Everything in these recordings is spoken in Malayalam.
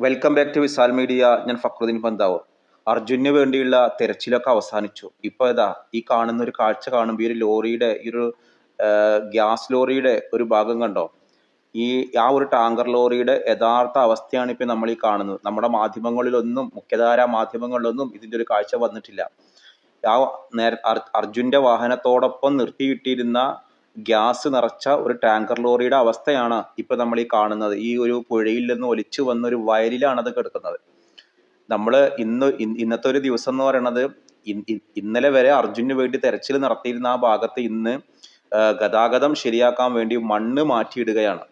Welcome back to Visal media ഞാൻ ഫക്രുദ്ദീൻ പന്താവ് അർജുനു വേണ്ടിയുള്ള തെരച്ചിലൊക്കെ അവസാനിച്ചു. ഇപ്പോൾ ഇതാ ഈ കാണുന്ന ഒരു കാഴ്ച കാണുമ്പോൾ ഈ ഒരു ലോറിയുടെ ഈ ഒരു ഗ്യാസ് ലോറിയുടെ ഒരു ഭാഗം കണ്ടോ? ഈ ആ ഒരു ടാങ്കർ ലോറിയുടെ യഥാർത്ഥ അവസ്ഥയാണ് ഇപ്പോൾ നമ്മൾ ഈ കാണുന്നത്. നമ്മുടെ മാധ്യമങ്ങളിലൊന്നും മുഖ്യധാരാ മാധ്യമങ്ങളിലൊന്നും ഇതിന്റെ ഒരു കാഴ്ച വന്നിട്ടില്ല. ആ നേര അർ- അർജുന്റെ വാഹനത്തോടൊപ്പം നിർത്തിയിട്ടിരുന്ന ഗ്യാസ് നിറച്ച ഒരു ടാങ്കർ ലോറിയുടെ അവസ്ഥയാണ് ഇപ്പൊ നമ്മൾ ഈ കാണുന്നത്. ഈ ഒരു പുഴയിൽ നിന്ന് ഒലിച്ചു വന്ന ഒരു വയലിലാണ് അത് കിടക്കുന്നത്. നമ്മൾ ഇന്ന് ഇന്നത്തെ ഒരു ദിവസം എന്ന് പറയുന്നത് ഇന്നലെ വരെ അർജുന് വേണ്ടി തെരച്ചിൽ നടത്തിയിരുന്ന ആ ഭാഗത്ത് ഇന്ന് ഗതാഗതം ശരിയാക്കാൻ വേണ്ടി മണ്ണ് മാറ്റിയിടുകയാണ്.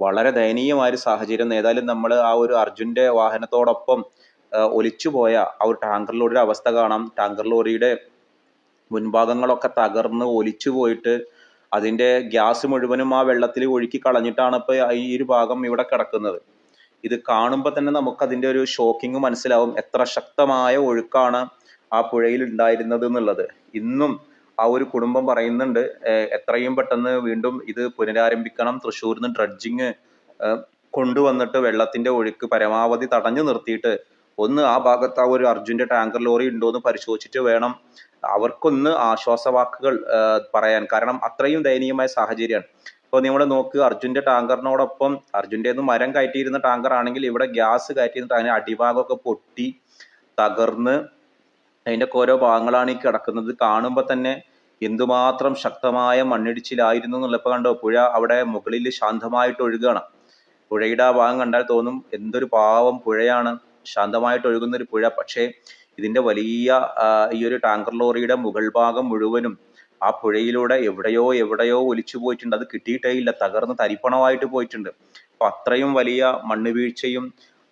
വളരെ ദയനീയമായ ഒരു സാഹചര്യം. ഏതായാലും നമ്മൾ ആ ഒരു അർജുന്റെ വാഹനത്തോടൊപ്പം ഒലിച്ചുപോയ ആ ഒരു ടാങ്കർ ലോറിയുടെ അവസ്ഥ കാണാം. ടാങ്കർ ലോറിയുടെ മുൻഭാഗങ്ങളൊക്കെ തകർന്ന് ഒലിച്ചു പോയിട്ട് അതിന്റെ ഗ്യാസ് മുഴുവനും ആ വെള്ളത്തിൽ ഒഴുക്കി കളഞ്ഞിട്ടാണ് ഇപ്പൊ ഈ ഒരു ഭാഗം ഇവിടെ കിടക്കുന്നത്. ഇത് കാണുമ്പോൾ തന്നെ നമുക്ക് അതിന്റെ ഒരു ഷോക്കിംഗ് മനസ്സിലാവും എത്ര ശക്തമായ ഒഴുക്കാണ് ആ പുഴയിൽ ഉണ്ടായിരുന്നത് എന്നുള്ളത്. ഇന്നും ആ ഒരു കുടുംബം പറയുന്നുണ്ട് എത്രയും പെട്ടെന്ന് വീണ്ടും ഇത് പുനരാരംഭിക്കണം. തൃശ്ശൂരിൽ നിന്ന് ഡ്രഡ്ജിങ് കൊണ്ടുവന്നിട്ട് വെള്ളത്തിന്റെ ഒഴുക്ക് പരമാവധി തടഞ്ഞു നിർത്തിയിട്ട് ഒന്ന് ആ ഭാഗത്ത് ആ ഒരു അർജുന്റെ ടാങ്കർ ലോറി ഉണ്ടോ എന്ന് പരിശോധിച്ചിട്ട് വേണം അവർക്കൊന്ന് ആശ്വാസവാക്കുകൾ പറയാൻ. കാരണം അത്രയും ദയനീയമായ സാഹചര്യമാണ്. ഇപ്പോൾ നമ്മൾ നോക്ക് അർജുന്റെ ടാങ്കറിനോടൊപ്പം അർജുന്റെന്ന് മരം കയറ്റിയിരുന്ന ടാങ്കർ ആണെങ്കിൽ ഇവിടെ ഗ്യാസ് കയറ്റിയിരുന്ന അതിന്റെ അടിഭാഗമൊക്കെ പൊട്ടി തകർന്ന് അതിന്റെ ഓരോ ഭാഗങ്ങളാണ് ഈ കിടക്കുന്നത്. കാണുമ്പോൾ തന്നെ എന്തുമാത്രം ശക്തമായ മണ്ണിടിച്ചിലായിരുന്നു എന്നുള്ളപ്പോൾ കണ്ടോ പുഴ അവിടെ മുകളിൽ ശാന്തമായിട്ട് ഒഴുകുകയാണ്. പുഴയുടെ ആ ഭാഗം കണ്ടാൽ തോന്നും എന്തൊരു പാവം പുഴയാണ്. ശാന്തമായിട്ട് ഒഴുകുന്ന ഒരു പുഴ. പക്ഷേ ഇതിന്റെ വലിയ ഈ ഒരു ടാങ്കർ ലോറിയുടെ മുകൾ ഭാഗം മുഴുവനും ആ പുഴയിലൂടെ എവിടെയോ എവിടെയോ ഒലിച്ചു പോയിട്ടുണ്ട്. അത് കിട്ടിയിട്ടേ ഇല്ല. തകർന്ന് തരിപ്പണമായിട്ട് പോയിട്ടുണ്ട്. അപ്പൊ അത്രയും വലിയ മണ്ണ് വീഴ്ചയും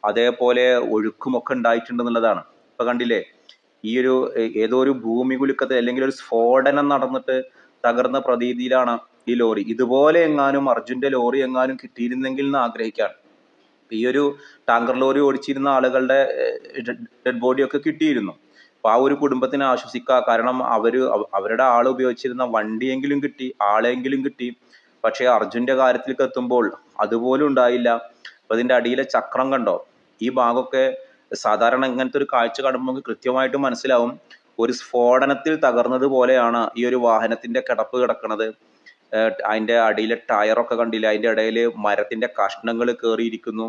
അതേപോലെ ഒഴുക്കുമൊക്കെ ഉണ്ടായിട്ടുണ്ട് എന്നുള്ളതാണ്. ഇപ്പൊ കണ്ടില്ലേ ഈ ഒരു ഏതോ ഒരു ഭൂമി കുലുക്കത്തിൽ അല്ലെങ്കിൽ ഒരു സ്ഫോടനം നടന്നിട്ട് തകർന്ന പ്രതീതിയിലാണ് ഈ ലോറി. ഇതുപോലെ എങ്ങാനും അർജുന്റെ ലോറി എങ്ങാനും കിട്ടിയിരുന്നെങ്കിൽ എന്ന് ആഗ്രഹിക്കാണ് ഈ ഒരു ടാങ്കർ ലോറി ഓടിച്ചിരുന്ന ആളുകളുടെ ഡെഡ് ബോഡി ഒക്കെ കിട്ടിയിരുന്നു. അപ്പൊ ആ ഒരു കുടുംബത്തിനെ ആശ്വസിക്കുക കാരണം അവർ അവരുടെ ആൾ ഉപയോഗിച്ചിരുന്ന വണ്ടിയെങ്കിലും കിട്ടി ആളെങ്കിലും കിട്ടി. പക്ഷേ അർജുന്റെ കാര്യത്തിലേക്ക് എത്തുമ്പോൾ അതുപോലും ഉണ്ടായില്ല. അപ്പൊ ഇതിന്റെ അടിയിലെ ചക്രം കണ്ടോ? ഈ ഭാഗമൊക്കെ സാധാരണ ഇങ്ങനത്തെ ഒരു കാഴ്ച കാണുമ്പോൾ കൃത്യമായിട്ട് മനസ്സിലാവും. ഒരു സ്ഫോടനത്തിൽ തകർന്നത് പോലെയാണ് ഈ ഒരു വാഹനത്തിന്റെ കിടപ്പ് കിടക്കുന്നത് ഏഹ് അതിന്റെ അടിയിലെ ടയറൊക്കെ കണ്ടില്ല? അതിന്റെ ഇടയിൽ മരത്തിന്റെ കഷ്ണങ്ങൾ കയറിയിരിക്കുന്നു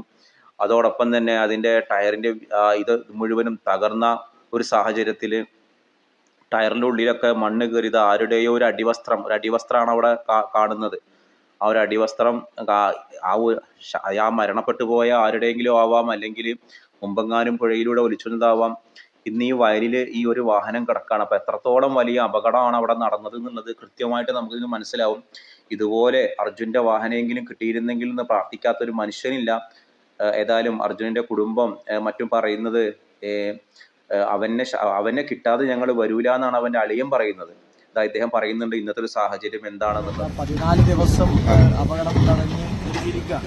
അതോടൊപ്പം തന്നെ അതിന്റെ ടയറിന്റെ ആ, ഇത് മുഴുവനും തകർന്ന ഒരു സാഹചര്യത്തിൽ ടയറിന്റെ ഉള്ളിലൊക്കെ മണ്ണ് കയറിയത് ആരുടെയോ ഒരു അടിവസ്ത്രം ഒരു അടിവസ്ത്രമാണ് അവിടെ കാണുന്നത്. ആ ഒരു അടിവസ്ത്രം ആ ആ മരണപ്പെട്ടു പോയ ആരുടെയെങ്കിലും ആവാം അല്ലെങ്കിൽ മുമ്പെങ്ങാനും പുഴയിലൂടെ ഒലിച്ചുന്നതാവാം. ഇന്ന് ഈ വയലിൽ ഈ ഒരു വാഹനം കിടക്കുകയാണ് അപ്പൊ എത്രത്തോളം വലിയ അപകടമാണ് അവിടെ നടന്നത് എന്നുള്ളത് കൃത്യമായിട്ട് നമുക്ക് ഇതിന് മനസ്സിലാവും. ഇതുപോലെ അർജുന്റെ വാഹനമെങ്കിലും കിട്ടിയിരുന്നെങ്കിൽ എന്ന് പ്രാർത്ഥിക്കാത്ത ഒരു മനുഷ്യനില്ല ഏതായാലും അർജുനന്റെ കുടുംബം മറ്റും പറയുന്നത് അവനെ അവനെ കിട്ടാതെ ഞങ്ങൾ വരൂല എന്നാണ് അവന്റെ അളിയൻ പറയുന്നത്. ഇതാ ഇദ്ദേഹം പറയുന്നുണ്ട് ഇന്നത്തെ ഒരു സാഹചര്യം എന്താണെന്നുള്ളത്. പതിനാല് ദിവസം അപകടം ഒരുക്കിയിരിക്കുക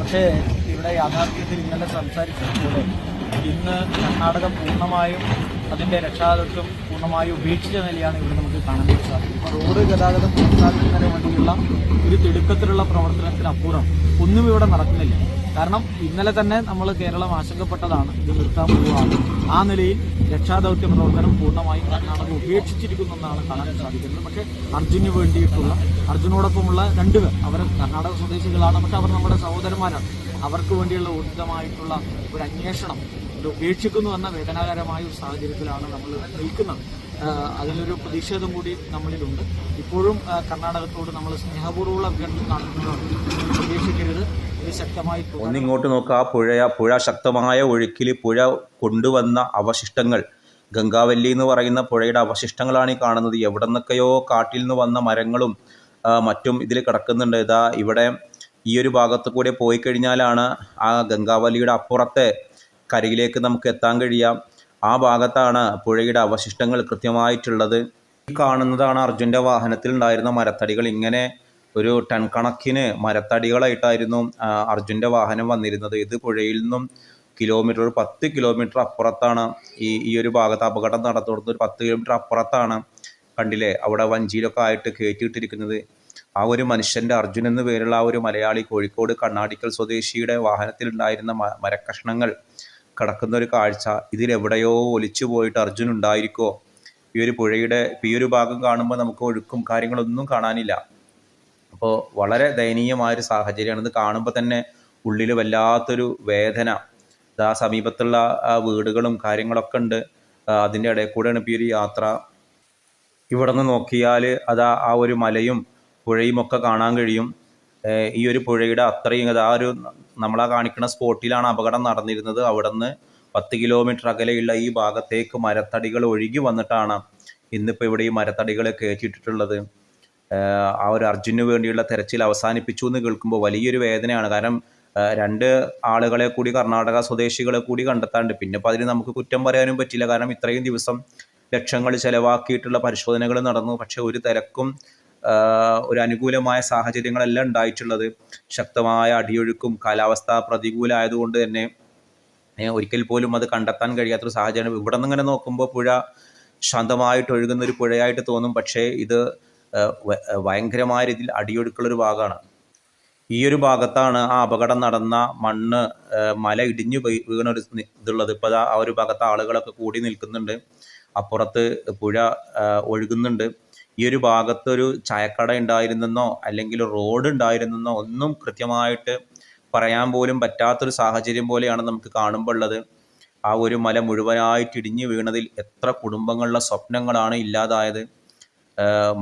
പക്ഷേ ഇവിടെ യാഥാർത്ഥ്യത്തിൽ ഇന്നലെ സംസാരിച്ചതുപോലെ ഇന്ന് കർണാടകം പൂർണമായും അതിന്റെ രക്ഷാകർത്തം പൂർണമായും ഉപേക്ഷിച്ച നിലയാണ് ഇവിടെ നമുക്ക് കാണാൻ സാധിക്കുന്നത് റോഡ് ഗതാഗതം പുനഃസ്ഥാപിക്കുന്നതിന് വേണ്ടിയുള്ള ഒരു തിടുക്കത്തിലുള്ള പ്രവർത്തനത്തിനപ്പുറം ഒന്നും ഇവിടെ നടക്കുന്നില്ല. കാരണം ഇന്നലെ തന്നെ നമ്മൾ കേരളം ആശങ്കപ്പെട്ടതാണ്. ഇത് നിർത്താൻ പോവുകയാണ്. ആ നിലയിൽ രക്ഷാദൗത്യ പ്രവർത്തനം പൂർണമായും കർണാടകം ഉപേക്ഷിച്ചിരിക്കുന്നു എന്നാണ് കാണാൻ സാധിക്കുന്നത്. പക്ഷേ അർജുന് വേണ്ടിയിട്ടുള്ള അർജുനോടൊപ്പമുള്ള രണ്ടുപേർ അവർ കർണാടക സ്വദേശികളാണ്. പക്ഷെ അവർ നമ്മുടെ സഹോദരന്മാരാണ്. അവർക്ക് വേണ്ടിയുള്ള ഊർജിതമായിട്ടുള്ള ഒരു അന്വേഷണം ഇത് ഉപേക്ഷിക്കുന്നു എന്ന വേദനാകരമായ ഒരു സാഹചര്യത്തിലാണ് നമ്മൾ നിൽക്കുന്നത്. അതിനൊരു പ്രതിഷേധം കൂടി നമ്മളിലുണ്ട്. ഇപ്പോഴും കർണാടകത്തോട് നമ്മൾ സ്നേഹപൂർവമുള്ള അഭ്യർത്ഥന നടത്തുന്നതാണ്. പ്രതീക്ഷിക്കരുത് ഇത് ഒന്നിങ്ങോട്ട് നോക്കുക ആ പുഴ പുഴ ശക്തമായ ഒഴുക്കിൽ പുഴ കൊണ്ടുവന്ന അവശിഷ്ടങ്ങൾ. ഗംഗാവല്ലി എന്ന് പറയുന്ന പുഴയുടെ അവശിഷ്ടങ്ങളാണ് ഈ കാണുന്നത്. എവിടെ നിന്നൊക്കെയോ കാട്ടിൽ നിന്ന് വന്ന മരങ്ങളും മറ്റും ഇതിൽ കിടക്കുന്നുണ്ട്. ഇതാ ഇവിടെ ഈ ഒരു ഭാഗത്ത് കൂടെ പോയി കഴിഞ്ഞാലാണ് ആ ഗംഗാവലിയുടെ അപ്പുറത്തെ കരയിലേക്ക് നമുക്ക് എത്താൻ കഴിയാം. ആ ഭാഗത്താണ് പുഴയുടെ അവശിഷ്ടങ്ങൾ കൃത്യമായിട്ടുള്ളത്. ഈ കാണുന്നതാണ് അർജുന്റെ വാഹനത്തിൽ ഉണ്ടായിരുന്ന മരത്തടികൾ. ഇങ്ങനെ ഒരു ടൺ കണക്കിന് മരത്തടികളായിട്ടായിരുന്നു അർജുന്റെ വാഹനം വന്നിരുന്നത്. ഇത് പുഴയിൽ നിന്നും കിലോമീറ്റർ ഒരു പത്ത് കിലോമീറ്റർ അപ്പുറത്താണ് ഈ ഈ ഒരു ഭാഗത്ത് അപകടം നടത്തുന്നത് ഒരു പത്ത് കിലോമീറ്റർ അപ്പുറത്താണ് കണ്ടില്ലേ അവിടെ വഞ്ചിയിലൊക്കെ ആയിട്ട് കയറ്റിയിട്ടിരിക്കുന്നത്. ആ ഒരു മനുഷ്യന്റെ അർജുൻ എന്ന് പേരുള്ള ആ ഒരു മലയാളി കോഴിക്കോട് കണ്ണാടിക്കൽ സ്വദേശിയുടെ വാഹനത്തിൽ ഉണ്ടായിരുന്ന മരക്കഷ്ണങ്ങൾ കിടക്കുന്ന ഒരു കാഴ്ച. ഇതിലെവിടെയോ ഒലിച്ചു പോയിട്ട് അർജുൻ ഉണ്ടായിരിക്കോ? ഈ ഒരു പുഴയുടെ ഈ ഒരു ഭാഗം കാണുമ്പോൾ നമുക്ക് ഒഴുക്കും കാര്യങ്ങളൊന്നും കാണാനില്ല. അപ്പോൾ വളരെ ദയനീയമായ ഒരു സാഹചര്യമാണ്. ഇത് കാണുമ്പോൾ തന്നെ ഉള്ളിൽ വല്ലാത്തൊരു വേദന. ആ സമീപത്തുള്ള വീടുകളും കാര്യങ്ങളൊക്കെ ഉണ്ട്. അതിന്റെ ഇടയിൽ കൂടെയാണ് ഇപ്പോൾ ഈ ഒരു യാത്ര. ഇവിടെ നിന്ന് നോക്കിയാൽ അതാ ആ ഒരു മലയും പുഴയും ഒക്കെ കാണാൻ കഴിയും. ഈ ഒരു പുഴയുടെ അത്രയും അത് ആ ഒരു നമ്മളാ കാണിക്കുന്ന സ്പോട്ടിലാണ് അപകടം നടന്നിരുന്നത്. അവിടെ നിന്ന് പത്ത് കിലോമീറ്റർ അകലെയുള്ള ഈ ഭാഗത്തേക്ക് മരത്തടികൾ ഒഴുകി വന്നിട്ടാണ് ഇന്നിപ്പോൾ ഇവിടെ ഈ മരത്തടികൾ കയറ്റിയിട്ടിട്ടുള്ളത്. ആ ഒരു അർജുനു വേണ്ടിയുള്ള തെരച്ചിൽ അവസാനിപ്പിച്ചു എന്ന് കേൾക്കുമ്പോൾ വലിയൊരു വേദനയാണ്. കാരണം രണ്ട് ആളുകളെ കൂടി കർണാടക സ്വദേശികളെ കൂടി കണ്ടെത്താണ്ട് പിന്നെ അപ്പോൾ അതിന് നമുക്ക് കുറ്റം പറയാനും പറ്റില്ല. കാരണം ഇത്രയും ദിവസം ലക്ഷങ്ങൾ ചിലവാക്കിയിട്ടുള്ള പരിശോധനകൾ നടന്നു. പക്ഷെ ഒരു തിരക്കും ഒരു അനുകൂലമായ സാഹചര്യങ്ങളല്ല ഉണ്ടായിട്ടുള്ളത്. ശക്തമായ അടിയൊഴുക്കും കാലാവസ്ഥ പ്രതികൂലമായതുകൊണ്ട് തന്നെ ഒരിക്കൽ പോലും അത് കണ്ടെത്താൻ കഴിയാത്തൊരു സാഹചര്യം. ഇവിടെ നിന്ന് ഇങ്ങനെ നോക്കുമ്പോൾ പുഴ ശാന്തമായിട്ട് ഒഴുകുന്ന ഒരു പുഴയായിട്ട് തോന്നും. പക്ഷേ ഇത് ഭയങ്കരമായ രീതിയിൽ അടിയൊഴുക്കുള്ളൊരു ഭാഗമാണ്. ഈ ഒരു ഭാഗത്താണ് ആ അപകടം നടന്ന മണ്ണ് മല ഇടിഞ്ഞു വീണ ഒരു ഇതുള്ളത്. ഇപ്പോൾ ആ ഒരു ഭാഗത്ത് ആളുകളൊക്കെ കൂടി നിൽക്കുന്നുണ്ട്. അപ്പുറത്ത് പുഴ ഒഴുകുന്നുണ്ട്. ഈ ഒരു ഭാഗത്തൊരു ചായക്കട ഉണ്ടായിരുന്നെന്നോ അല്ലെങ്കിൽ റോഡ് ഉണ്ടായിരുന്നെന്നോ ഒന്നും കൃത്യമായിട്ട് പറയാൻ പോലും പറ്റാത്തൊരു സാഹചര്യം പോലെയാണ് നമുക്ക് കാണുമ്പോൾ ഉള്ളത്. ആ ഒരു മല മുഴുവനായിട്ട് ഇടിഞ്ഞു വീണതിൽ എത്ര കുടുംബങ്ങളുടെ സ്വപ്നങ്ങളാണ് ഇല്ലാതായത്.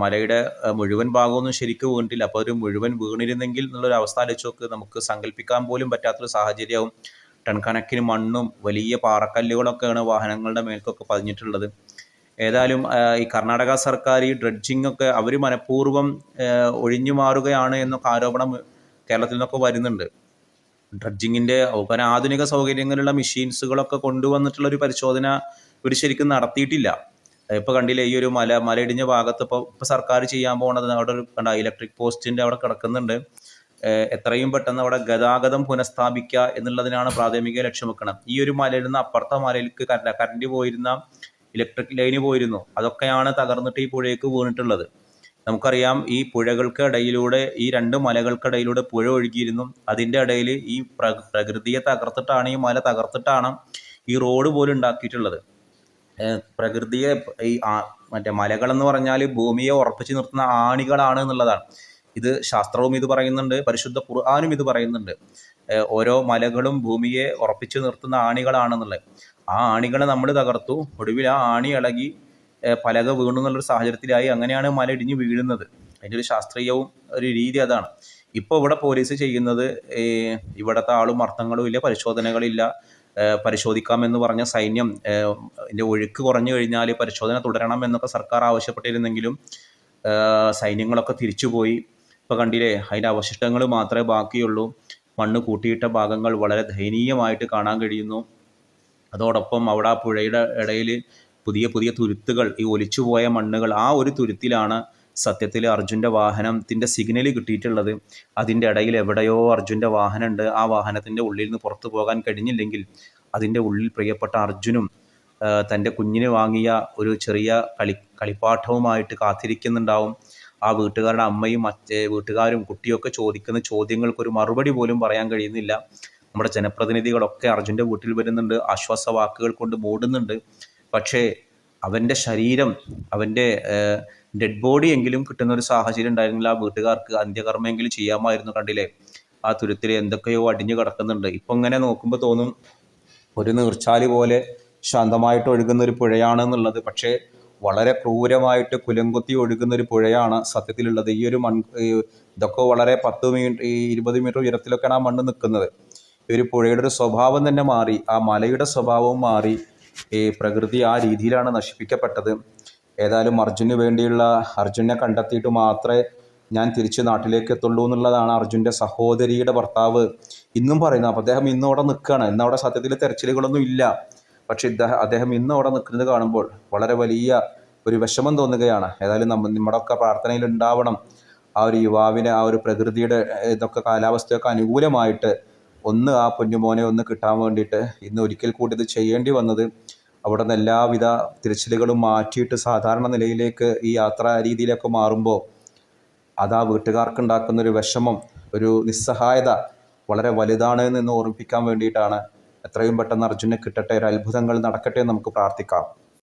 മലയുടെ മുഴുവൻ ഭാഗമൊന്നും ശരിക്കും വീണിട്ടില്ല. അപ്പോൾ ഒരു മുഴുവൻ വീണിരുന്നെങ്കിൽ എന്നുള്ളൊരു അവസ്ഥ ആലോചിച്ച് നോക്ക്. നമുക്ക് സങ്കല്പിക്കാൻ പോലും പറ്റാത്തൊരു സാഹചര്യവും ടൺ കണക്കിന് മണ്ണും വലിയ പാറക്കല്ലുകളൊക്കെയാണ് വാഹനങ്ങളുടെ മേൽക്കൊക്കെ പതിഞ്ഞിട്ടുള്ളത്. ഏതായാലും ഈ കർണാടക സർക്കാർ ഈ ഡ്രഡ്ജിങ് ഒക്കെ അവർ മനഃപൂർവം ഒഴിഞ്ഞു മാറുകയാണ് എന്നൊക്കെ ആരോപണം കേരളത്തിൽ നിന്നൊക്കെ വരുന്നുണ്ട്. ഡ്രഡ്ജിങ്ങിന്റെ കാരണം ആധുനിക സൗകര്യങ്ങളുള്ള മെഷീൻസുകളൊക്കെ കൊണ്ടുവന്നിട്ടുള്ള ഒരു പരിശോധന ഇവർ ശരിക്കും നടത്തിയിട്ടില്ല. ഇപ്പോൾ കണ്ടില്ലേ ഈ ഒരു മല മലയിടിഞ്ഞ ഭാഗത്ത് ഇപ്പോൾ ഇപ്പോൾ സർക്കാർ ചെയ്യാൻ പോകുന്നത് അവിടെ ഒരു കണ്ട ഇലക്ട്രിക് പോസ്റ്റിന്റെ അവിടെ കിടക്കുന്നുണ്ട്. എത്രയും പെട്ടെന്ന് അവിടെ ഗതാഗതം പുനഃസ്ഥാപിക്കുക എന്നുള്ളതിനാണ് പ്രാഥമിക ലക്ഷ്യം വെക്കണം ഈ ഒരു മലയിൽ നിന്ന് അപ്പുറത്തെ മലയിലേക്ക് കറണ്ട് പോയിരുന്ന ഇലക്ട്രിക് ലൈന് പോയിരുന്നു. അതൊക്കെയാണ് തകർന്നിട്ട് ഈ പുഴയ്ക്ക് വീണിട്ടുള്ളത്. നമുക്കറിയാം ഈ പുഴകൾക്ക് ഇടയിലൂടെ ഈ രണ്ട് മലകൾക്കിടയിലൂടെ പുഴ ഒഴുകിയിരുന്നു. അതിന്റെ ഇടയിൽ ഈ പ്ര പ്രകൃതിയെ തകർത്തിട്ടാണ് ഈ മല തകർത്തിട്ടാണ് ഈ റോഡ് പോലും ഉണ്ടാക്കിയിട്ടുള്ളത്. പ്രകൃതിയെ ഈ മറ്റേ മലകളെന്ന് പറഞ്ഞാൽ ഭൂമിയെ ഉറപ്പിച്ച് നിർത്തുന്ന ആണികളാണ് എന്നുള്ളതാണ്. ഇത് ശാസ്ത്രവും ഇത് പറയുന്നുണ്ട് പരിശുദ്ധ ഖുർആാനും ഇത് പറയുന്നുണ്ട്. ഓരോ മലകളും ഭൂമിയെ ഉറപ്പിച്ചു നിർത്തുന്ന ആണികളാണെന്നുള്ളത്. ആ ആണികളെ നമ്മൾ തകർത്തു. ഒടുവിൽ ആ ആണി ഇളകി പലക വീണു എന്നുള്ളൊരു സാഹചര്യത്തിലായി അങ്ങനെയാണ് മല ഇടിഞ്ഞ് വീഴുന്നത്. അതിന്റെ ഒരു ശാസ്ത്രീയവും ഒരു രീതി അതാണ്. ഇപ്പോൾ ഇവിടെ പോലീസ് ചെയ്യുന്നത് ഇവിടുത്തെ ആളും അർത്ഥങ്ങളും ഇല്ല പരിശോധനകളില്ല. പരിശോധിക്കാമെന്ന് പറഞ്ഞ സൈന്യം ഇതിന്റെ ഒഴുക്ക് കുറഞ്ഞു കഴിഞ്ഞാൽ പരിശോധന തുടരണം എന്നൊക്കെ സർക്കാർ ആവശ്യപ്പെട്ടിരുന്നെങ്കിലും സൈന്യങ്ങളൊക്കെ തിരിച്ചുപോയി. ഇപ്പോൾ കണ്ടില്ലേ അതിന്റെ അവശിഷ്ടങ്ങൾ മാത്രമേ ബാക്കിയുള്ളൂ. മണ്ണ് കൂട്ടിയിട്ട ഭാഗങ്ങൾ വളരെ ദയനീയമായിട്ട് കാണാൻ കഴിയുന്നു. അതോടൊപ്പം അവിടെ ആ പുഴയുടെ ഇടയിൽ പുതിയ പുതിയ തുരുത്തുകൾ ഈ ഒലിച്ചുപോയ മണ്ണുകൾ ആ ഒരു തുരുത്തിലാണ് സത്യത്തിൽ അർജുന്റെ വാഹനത്തിന്റെ സിഗ്നൽ കിട്ടിയിട്ടുള്ളത്. അതിന്റെ ഇടയിൽ എവിടെയോ അർജുന്റെ വാഹനമുണ്ട്. ആ വാഹനത്തിന്റെ ഉള്ളിൽ നിന്ന് പുറത്തു പോകാൻ കഴിഞ്ഞില്ലെങ്കിൽ അതിന്റെ ഉള്ളിൽ പ്രിയപ്പെട്ട അർജുനും തന്റെ കുഞ്ഞിന് വാങ്ങിയ ഒരു ചെറിയ കളി കളിപ്പാട്ടവുമായിട്ട് കാത്തിരിക്കുന്നുണ്ടാവും. ആ വീട്ടുകാരുടെ അമ്മയും മറ്റേ വീട്ടുകാരും കുട്ടിയൊക്കെ ചോദിക്കുന്ന ചോദ്യങ്ങൾക്ക് ഒരു മറുപടി പോലും പറയാൻ കഴിയുന്നില്ല. നമ്മുടെ ജനപ്രതിനിധികളൊക്കെ അർജുന്റെ വീട്ടിൽ വരുന്നുണ്ട് ആശ്വാസ വാക്കുകൾ കൊണ്ട് മൂടുന്നുണ്ട്. പക്ഷേ അവന്റെ ശരീരം അവന്റെ ഡെഡ് ബോഡി എങ്കിലും കിട്ടുന്ന ഒരു സാഹചര്യം ഉണ്ടായിരുന്നില്ല. ആ വീട്ടുകാർക്ക് അന്ത്യകർമ്മമെങ്കിലും ചെയ്യാമായിരുന്നു കണ്ടില്ലേ? ആ തുരുത്തിൽ എന്തൊക്കെയോ അടിഞ്ഞു കിടക്കുന്നുണ്ട്. ഇപ്പം ഇങ്ങനെ നോക്കുമ്പോൾ തോന്നും ഒരു നീർച്ചാലി പോലെ ശാന്തമായിട്ട് ഒഴുകുന്ന ഒരു പുഴയാണെന്നുള്ളത്. പക്ഷേ വളരെ ക്രൂരമായിട്ട് കുലംകുത്തി ഒഴുകുന്ന ഒരു പുഴയാണ് സത്യത്തിലുള്ളത്. ഈ ഒരു മൺ ഇതൊക്കെ വളരെ പത്ത് മീറ്റർ ഈ ഇരുപത് മീറ്റർ ഉയരത്തിലൊക്കെയാണ് ആ മണ്ണ് നിൽക്കുന്നത്. ഈ ഒരു പുഴയുടെ ഒരു സ്വഭാവം തന്നെ മാറി ആ മലയുടെ സ്വഭാവവും മാറി ഈ പ്രകൃതി ആ രീതിയിലാണ് നശിപ്പിക്കപ്പെട്ടത്. ഏതായാലും അർജുന് വേണ്ടിയുള്ള അർജുനെ കണ്ടെത്തിയിട്ട് മാത്രമേ ഞാൻ തിരിച്ച് നാട്ടിലേക്ക് എത്തുള്ളൂ എന്നുള്ളതാണ് അർജുന്റെ സഹോദരിയുടെ ഭർത്താവ് ഇന്നും പറയുന്നത്. അപ്പം അദ്ദേഹം ഇന്നും അവിടെ നിൽക്കുകയാണ്. ഇന്നവിടെ സത്യത്തിൽ തെരച്ചിലുകളൊന്നും ഇല്ല. പക്ഷേ ഇദ്ദേഹം അദ്ദേഹം ഇന്നും അവിടെ നിൽക്കുന്നത് കാണുമ്പോൾ വളരെ വലിയ ഒരു വിഷമം തോന്നുകയാണ്. ഏതായാലും നമ്മ നമ്മുടെയൊക്കെ പ്രാർത്ഥനയിൽ ഉണ്ടാവണം. ആ ഒരു യുവാവിനെ ആ ഒരു പ്രകൃതിയുടെ ഇതൊക്കെ കാലാവസ്ഥയൊക്കെ അനുകൂലമായിട്ട് ഒന്ന് ആ പൊന്നുമോനെ ഒന്ന് കിട്ടാൻ വേണ്ടിയിട്ട് ഇന്ന് ഒരിക്കൽ കൂടി ഇത് ചെയ്യേണ്ടി വന്നത് അവിടെ നിന്ന് എല്ലാവിധ തിരച്ചിലുകളും മാറ്റിയിട്ട് സാധാരണ നിലയിലേക്ക് ഈ യാത്രാ രീതിയിലൊക്കെ മാറുമ്പോൾ അത് ആ വീട്ടുകാർക്കുണ്ടാക്കുന്ന ഒരു വിഷമം ഒരു നിസ്സഹായത വളരെ വലുതാണ് എന്ന് ഓർമ്മിപ്പിക്കാൻ വേണ്ടിയിട്ടാണ് എത്രയും പെട്ടെന്ന് അർജുനെ കിട്ടട്ടെ ഒരു അത്ഭുതങ്ങൾ നടക്കട്ടെ നമുക്ക് പ്രാർത്ഥിക്കാം.